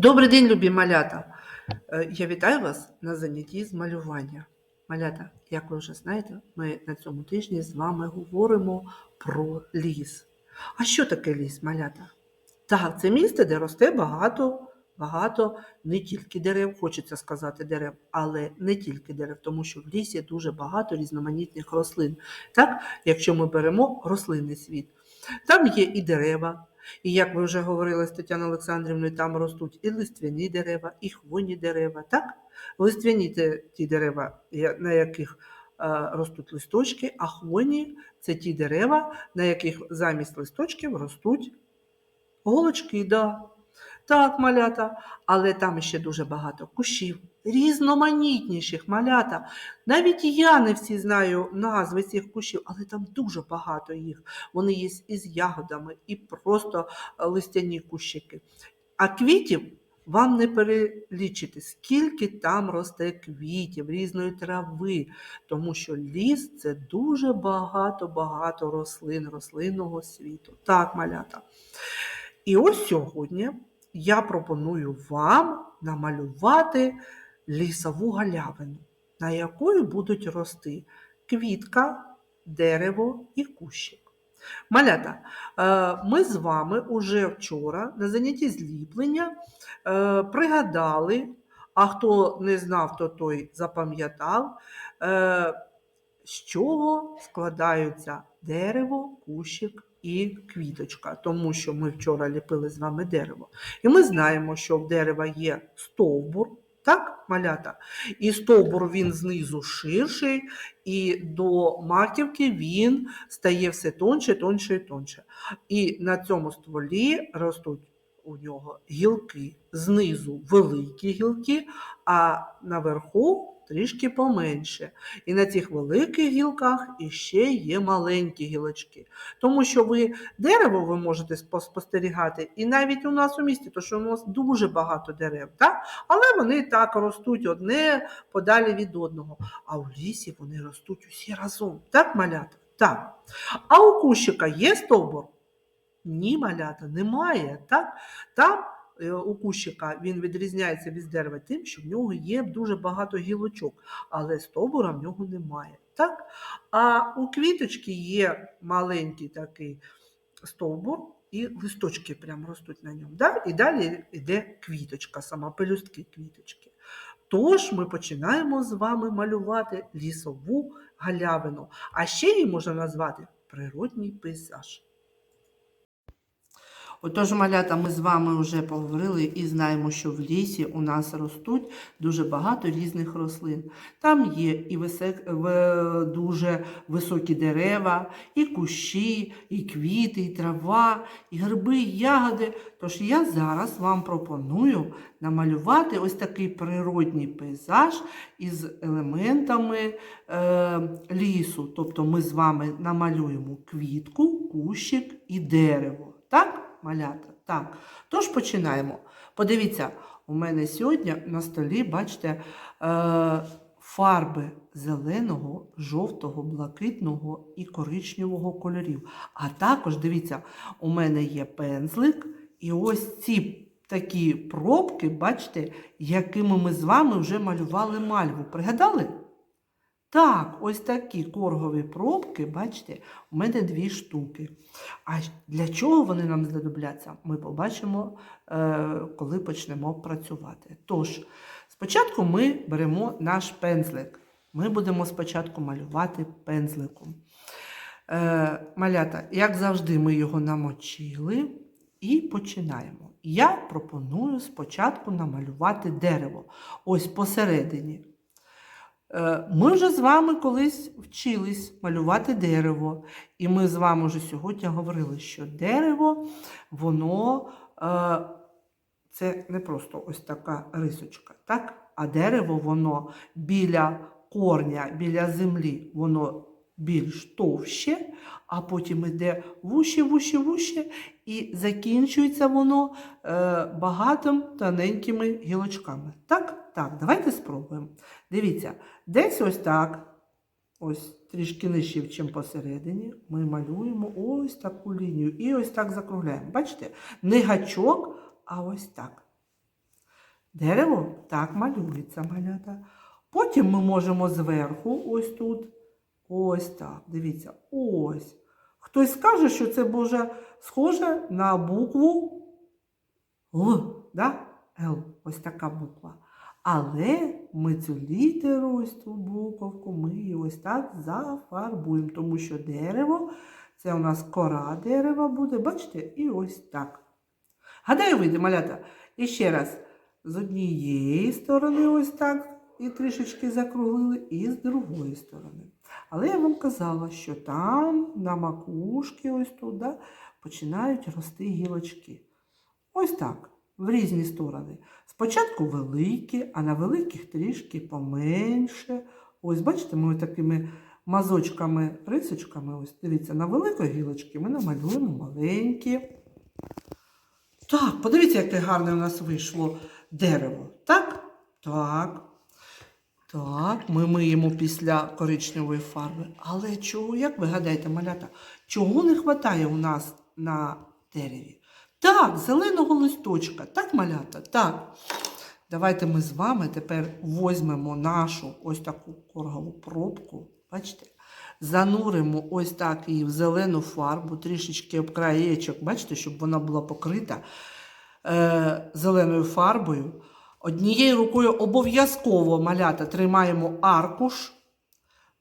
Добрий день, любі малята! Е, Я вітаю вас на занятті з малювання. Малята, як ви вже знаєте, ми на цьому тижні з вами говоримо про ліс. А що таке ліс, малята? Так, це місце, де росте багато, багато не тільки дерев, хочеться сказати дерев, але не тільки дерев, тому що в лісі дуже багато різноманітних рослин. Так, якщо ми беремо рослинний світ, там є і дерева, і як ви вже говорили з Тетяною Олександрівною, там ростуть і листвяні дерева, і хвойні дерева. Так? Листвяні ті дерева, на яких е, ростуть листочки, а хвойні це ті дерева, на яких замість листочків ростуть голочки. Да. Так, малята, але там ще дуже багато кущів, різноманітніших малята. Навіть я не всі знаю назви цих кущів, але там дуже багато їх. Вони є із ягодами і просто е, листяні кущики. А квітів вам не перелічити, скільки там росте квітів, різної трави, тому що ліс це дуже багато-багато рослин, рослинного світу. Так, малята. І ось сьогодні я пропоную вам намалювати лісову галявину, на якої будуть рости квітка, дерево і кущик. Малята, е, ми з вами уже вчора на занятті зліплення е, пригадали, а хто не знав, то той запам'ятав, е, з чого складаються дерево, кущик і квіточка, тому що ми вчора ліпили з вами дерево. І ми знаємо, що в дерева є стовбур, так, малята? І стовбур він знизу ширший, і до маківки він стає все тонше, тонше і тонше. І на цьому стволі ростуть у нього гілки. Знизу великі гілки, а наверху трішки поменше. І на цих великих гілках іще є маленькі гілочки. Тому що ви дерево ви можете спостерігати, і навіть у нас у місті, то що у нас дуже багато дерев, так? але вони так ростуть одне подалі від одного. А в лісі вони ростуть усі разом. Так, малята? Так. А у кущика є стовбур? Ні, малята, немає. Так? Там е, у кущика він відрізняється від дерева тим, що в нього є дуже багато гілочок, але стовбура в нього немає. Так? А у квіточки є маленький такий стовбур, і листочки прямо ростуть на ньому. Да? І далі йде квіточка, сама пелюстки квіточки. Тож ми починаємо з вами малювати лісову галявину, а ще її можна назвати природній пейзаж. Отож, малята, ми з вами вже поговорили і знаємо, що в лісі у нас ростуть дуже багато різних рослин. Там є і висек... в- дуже високі дерева, і кущі, і квіти, і трава, і гриби, і ягоди. Тож я зараз вам пропоную намалювати ось такий природній пейзаж із елементами е, лісу. Тобто ми з вами намалюємо квітку, кущик і дерево. Так? Малята. Так. Тож починаємо. Подивіться, у мене сьогодні на столі, бачите, е, фарби зеленого, жовтого, блакитного і коричневого кольорів. А також, дивіться, у мене є пензлик, і ось ці такі пробки, бачите, якими ми з вами вже малювали мальву. Пригадали? Так, ось такі коргові пробки, бачите, у мене дві штуки. А для чого вони нам знадобляться, ми побачимо, е, коли почнемо працювати. Тож, спочатку ми беремо наш пензлик. Ми будемо спочатку малювати пензликом. Е, Малята, як завжди, ми його намочили і починаємо. Я пропоную спочатку намалювати дерево. Ось посередині. Е, Ми вже з вами колись вчились малювати дерево. І ми з вами вже сьогодні говорили, що дерево, воно е, це не просто ось така рисочка, так? а дерево, воно біля корня, біля землі, воно більш товще, а потім йде вуще, вуще, вуще, і закінчується воно е, багатим тоненькими гілочками. Так? Так, давайте спробуємо. Дивіться, десь ось так, ось трішки нижче, ніж посередині, ми малюємо ось таку лінію і ось так закругляємо. Бачите? Не гачок, а ось так. Дерево так малюється малята. Потім ми можемо зверху, ось тут, ось так. Дивіться, ось. Хтось скаже, що це буде схоже на букву Л, да? Л, ось така буква. Але ми цю літеру, ось цю буковку, ми її ось так зафарбуємо, тому що дерево, це у нас кора дерева буде, бачите, і ось так. Гадаю, вийде, малята. І ще раз, з однієї сторони ось так і трішечки закруглили, і з другої сторони. Але я вам казала, що там на макушки, ось тут, да, починають рости гілочки. Ось так, в різні сторони. Спочатку великі, а на великих трішки поменше. Ось, бачите, ми такими мазочками, рисочками, ось дивіться, на великої гілочки ми намалюємо маленькі. Так, подивіться, яке гарне у нас вийшло дерево. Так? Так. Так, ми миємо після коричневої фарби. Але чого, як ви гадаєте, малята, чого не вистачає у нас на дереві? Так, зеленого листочка. Так, малята? Так. Давайте ми з вами тепер візьмемо нашу ось таку коргову пробку. Бачите? Зануримо ось так її в зелену фарбу, трішечки об краєчок, бачите, щоб вона була покрита е, зеленою фарбою. Однією рукою обов'язково малята тримаємо аркуш,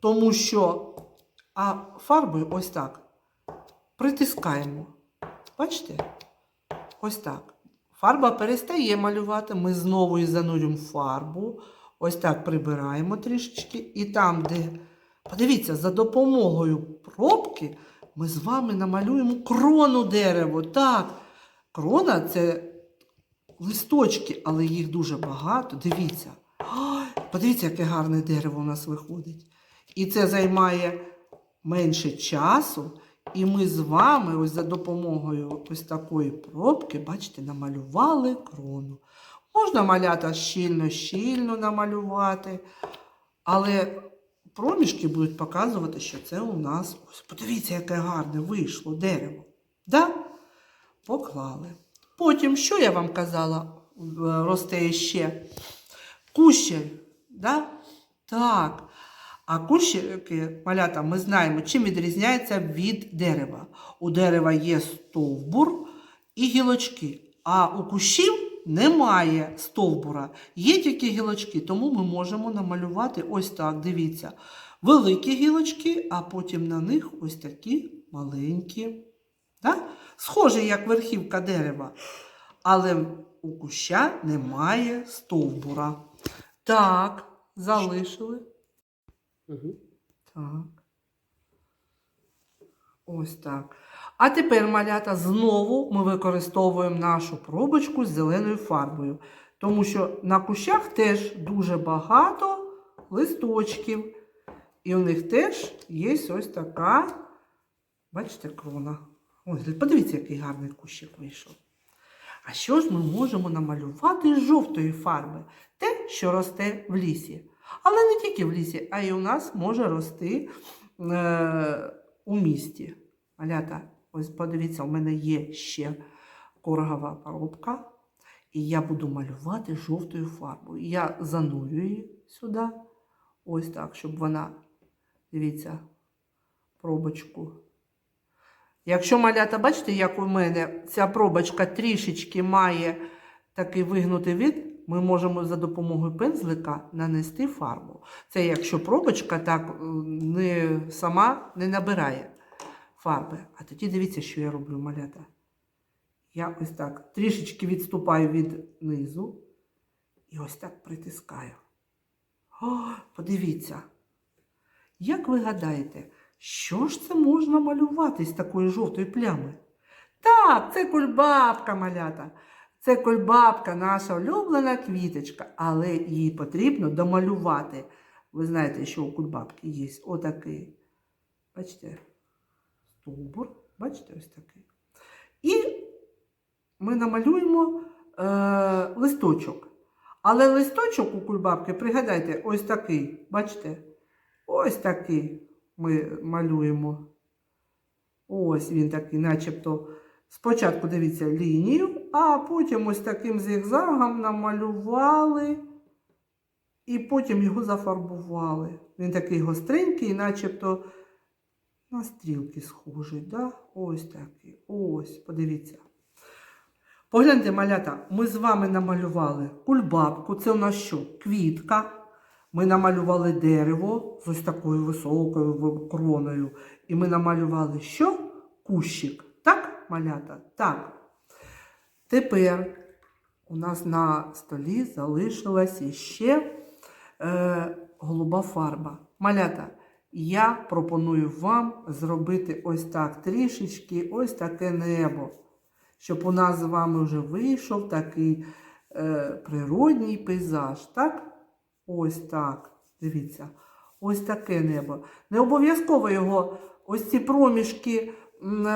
тому що а фарбою ось так притискаємо. Бачите? Ось так. Фарба перестає малювати, ми знову і занурюємо фарбу. Ось так прибираємо трішечки. І там, де, подивіться, за допомогою пробки ми з вами намалюємо крону дерева. Так, крона це листочки, але їх дуже багато. Дивіться. Ой, подивіться, яке гарне дерево у нас виходить. І це займає менше часу. І ми з вами, ось за допомогою ось такої пробки, бачите, намалювали крону. Можна малята щільно-щільно намалювати, але проміжки будуть показувати, що це у нас ось. Подивіться, яке гарне вийшло дерево. Да? Поклали. Потім, що я вам казала, росте ще? Кущель. Да? Так. А кущики, малята, ми знаємо, чим відрізняється від дерева. У дерева є стовбур і гілочки, а у кущів немає стовбура, є тільки гілочки, тому ми можемо намалювати ось так, дивіться, великі гілочки, а потім на них ось такі маленькі. Да? Схожі, як верхівка дерева. Але у куща немає стовбура. Так, залишили. Так. Ось так. А тепер, малята, знову ми використовуємо нашу пробочку з зеленою фарбою. Тому що на кущах теж дуже багато листочків. І у них теж є ось така, бачите, крона. Ось, подивіться, який гарний кущик вийшов. А що ж ми можемо намалювати з жовтої фарби? Те, що росте в лісі. Але не тільки в лісі, а й у нас може рости е, у місті. Малята, ось подивіться, у мене є ще коргова поробка, і я буду малювати жовтою фарбою. Я занурю її сюди, ось так, щоб вона, дивіться, пробочку. Якщо малята, бачите, як у мене ця пробочка трішечки має такий вигнутий від, ми можемо за допомогою пензлика нанести фарбу. Це якщо пробочка так е, не, сама не набирає фарби. А тоді дивіться, що я роблю, малята. Я ось так трішечки відступаю від низу і ось так притискаю. О, подивіться. Як ви гадаєте, що ж це можна малювати з такої жовтої плями? Так, це кульбабка, малята. Це кульбабка, наша улюблена квіточка, але її потрібно домалювати. Ви знаєте, що у кульбабки є отакий. Бачите, стовбур, бачите, ось такий. І ми намалюємо е, листочок. Але листочок у кульбабки, пригадайте, ось такий. Бачите? Ось такий ми малюємо. Ось він такий, начебто. Спочатку дивіться лінію, а потім ось таким зігзагом намалювали і потім його зафарбували. Він такий гостренький, начебто на стрілки схожий. Да? Ось такий. Ось, подивіться. Погляньте, малята, ми з вами намалювали кульбабку, це у нас що? Квітка. Ми намалювали дерево з ось такою високою кроною. І ми намалювали що? Кущик. Так, малята? Так. Тепер у нас на столі залишилась іще е, голуба фарба. Малята, я пропоную вам зробити ось так трішечки, ось таке небо, щоб у нас з вами вже вийшов такий е, природній пейзаж. Так? Ось так. Дивіться, ось таке небо. Не обов'язково його, ось ці проміжки м, е,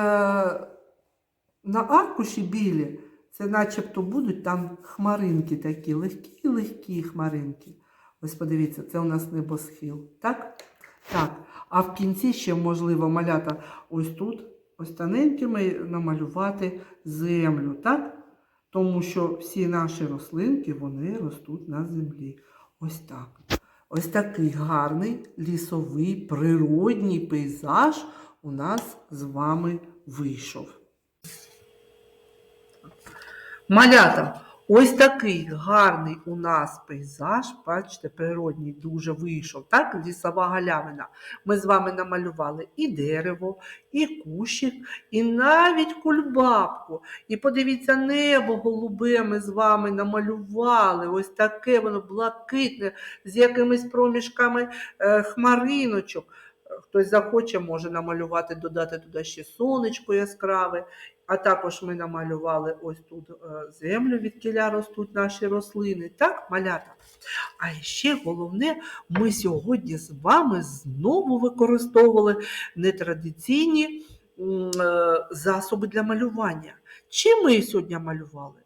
на аркуші білі, це начебто будуть там хмаринки такі, легкі-легкі хмаринки. Ось подивіться, це у нас небосхил. Так? Так. А в кінці ще, можливо, малята ось тут, ось тоненькими намалювати землю. Так? Тому що всі наші рослинки вони ростуть на землі. Ось так. Ось такий гарний лісовий природній пейзаж у нас з вами вийшов. Малята, ось такий гарний у нас пейзаж, бачите, природній дуже вийшов. Так, лісова галявина. Ми з вами намалювали і дерево, і кущик, і навіть кульбабку. І подивіться, небо голубе ми з вами намалювали. Ось таке воно блакитне, з якимись проміжками е, хмариночок. Е, Хтось захоче, може намалювати, додати туди ще сонечко яскраве. А також ми намалювали ось тут е, землю, від кіля ростуть наші рослини. Так, малята? А ще головне, ми сьогодні з вами знову використовували нетрадиційні е, засоби для малювання. Чим ми сьогодні малювали?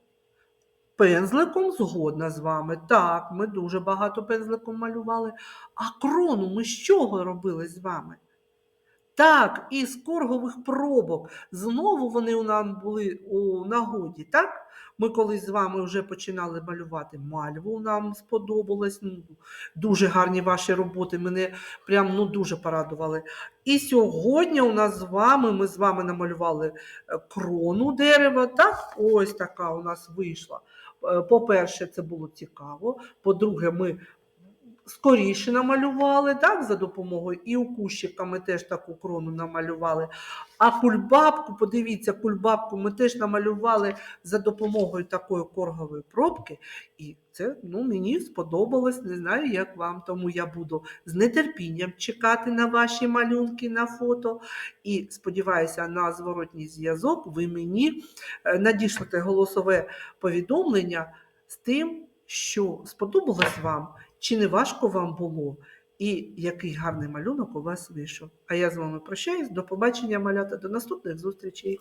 Пензликом згодна з вами. Так, ми дуже багато пензликом малювали. А крону ми з чого робили з вами? Так, із коргових пробок. Знову вони у нас були у нагоді, так? Ми колись з вами вже починали малювати мальву, нам сподобалось. Ну, дуже гарні ваші роботи, мене прям ну, дуже порадували. І сьогодні у нас з вами, ми з вами намалювали е, крону дерева, так? Ось така у нас вийшла. Е, По-перше, це було цікаво. По-друге, ми скоріше намалювали, так, за допомогою, і у кущика ми теж таку крону намалювали. А кульбабку, подивіться, кульбабку ми теж намалювали за допомогою такої коргової пробки. І це ну, мені сподобалось, не знаю, як вам. Тому я буду з нетерпінням чекати на ваші малюнки на фото. І сподіваюся, на зворотній зв'язок ви мені е, надішлете голосове повідомлення з тим, що сподобалось вам, чи не важко вам було, і який гарний малюнок у вас вийшов. А я з вами прощаюсь. До побачення, малята, до наступних зустрічей.